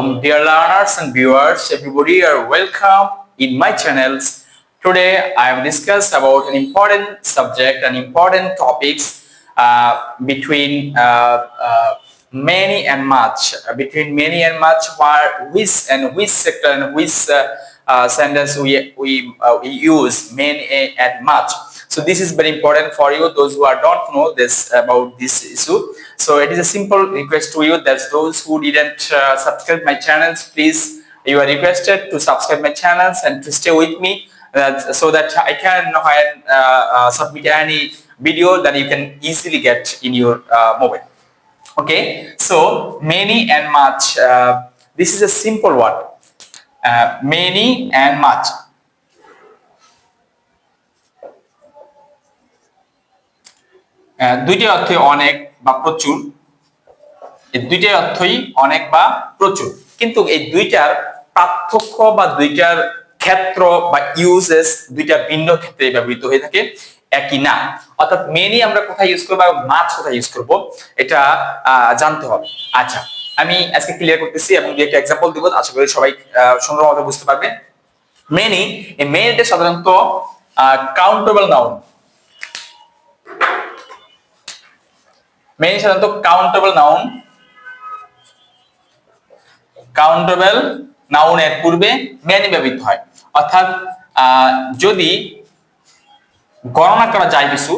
Dear learners and viewers, everybody are welcome in my channels. Today I have discussed about an important subject and important topics uh, between uh, uh, many and much. Between many and much, where which and which sector and which uh, uh, sentence we we, uh, we use many and much. So this is very important for you, those who are don't know this about this issue. So it is a simple request to you that those who didn't uh, subscribe my channels, please you are requested to subscribe my channels and to stay with me uh, so that I can when, uh, uh, submit any video that you can easily get in your uh, mobile. Okay, so many and much. Uh, this is a simple word. Uh, many and much. আহ, দুইটি অর্থে অনেক বা প্রচুর এই দুইটার অর্থই অনেক বা প্রচুর। কিন্তু এই দুইটার পার্থক্য বা দুইটার ক্ষেত্র বা ইউজেস দুইটা ভিন্ন ক্ষেত্রে ব্যবহৃত হয়ে থাকে একই না। অর্থাৎ মেনি আমরা কোথায় ইউজ করব মাছ কোথায় ইউজ করব এটা জানতে হবে। আচ্ছা আমি আজকে ক্লিয়ার করতেছি এবং দু একটা এক্সাম্পল দিব আশা করি সবাই আহ, সুন্দর মতো বুঝতে পারবে। মেনি এই মেনিটা সাধারণত কাউন্টেবল নাউন মেনি সাধারণত কাউন্টেবল নাউন কাউন্টেবল নাউনের পূর্বে মেনি ব্যবহৃত হয়। অর্থাৎ যদি গণনা করা যায় কিছু,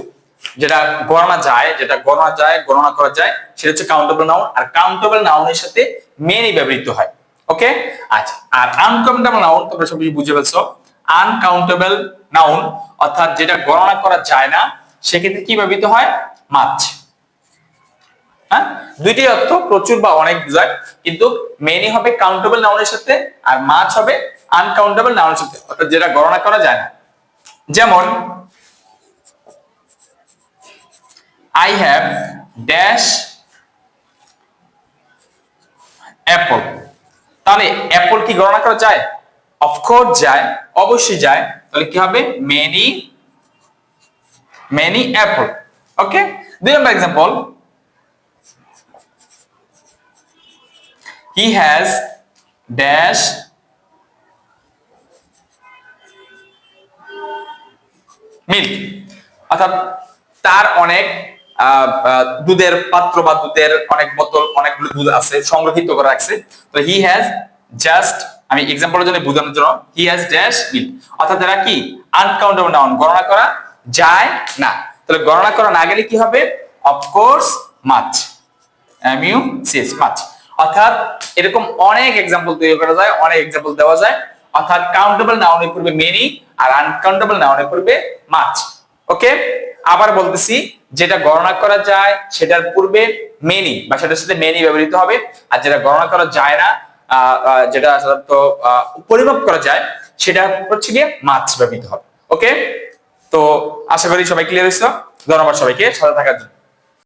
যেটা গণনা যায়, যেটা গণনা যায়, গণনা করা যায়, সেটা হচ্ছে কাউন্টেবল নাউন আর কাউন্টেবল নাউনের সাথে মেনি ব্যবহৃত হয়। ওকে আচ্ছা আর আনকাউন্টেবল নাউন তোমরা সবাই বুঝে ফেলছো। আনকাউন্টেবল নাউন অর্থাৎ যেটা গণনা করা যায় না, সেক্ষেত্রে কি ব্যবহৃত হয়? মাছ হ্যাঁ? দুইটি অর্থ প্রচুর বা অনেক বোঝায়। কিন্তু মেনি হবে কাউন্টেবল নাউনের সাথে আর মাছ হবে আনকাউন্টেবল নাউনের সাথে। অর্থাৎ যেটা গণনা করা যায় না। যেমন আই হ্যাভ ড্যাশ অ্যাপল তাহলে অ্যাপল কি গণনা করা যায়? অফকোর্স যায়, অবশ্যই যায়। তাহলে কি হবে? মেনি মেনি অ্যাপল ওকে দুই নম্বর example he has dash milk. অর্থাৎ তার অনেক দুধের পাত্র বা দুধের অনেক বোতল, অনেকগুলো দুধ আছে, সংরক্ষিত করে রাখছে। তো হি হ্যাজ জাস্ট আমি এক্সাম্পলের জন্য বোঝানোর জন্য হি হ্যাজ ড্যাশ মিল্ক অর্থাৎ এরা কি? আনকাউন্টেবল নাউন গণনা করা যায় না। তাহলে গণনা করা না গেলে কি হবে? অফকোর্স মাছ এমইউ সিএস মাছ অর্থাৎ এরকম অনেক এক্সাম্পল তৈরি করা যায়, অনেক এক্সাম্পল দেওয়া যায়। অর্থাৎ কাউন্টেবল নাউনের পূর্বে মেনি আর আনকাউন্টেবল নাউনের পূর্বে মাছ ওকে আবার বলতেছি, যেটা গণনা করা যায়, সেটার পূর্বে মেনি বা সেটার সাথে মেনি ব্যবহৃত হবে। আর যেটা গণনা করা যায় না যেটা সাধারণত পরিমাপ করা যায়, সেটা হচ্ছে গিয়ে মাছ ব্যবহৃত হবে ওকে তো আশা করি সবাই ক্লিয়ার হয়েছে। ধন্যবাদ সবাইকে, সাথে থাকার জন্য।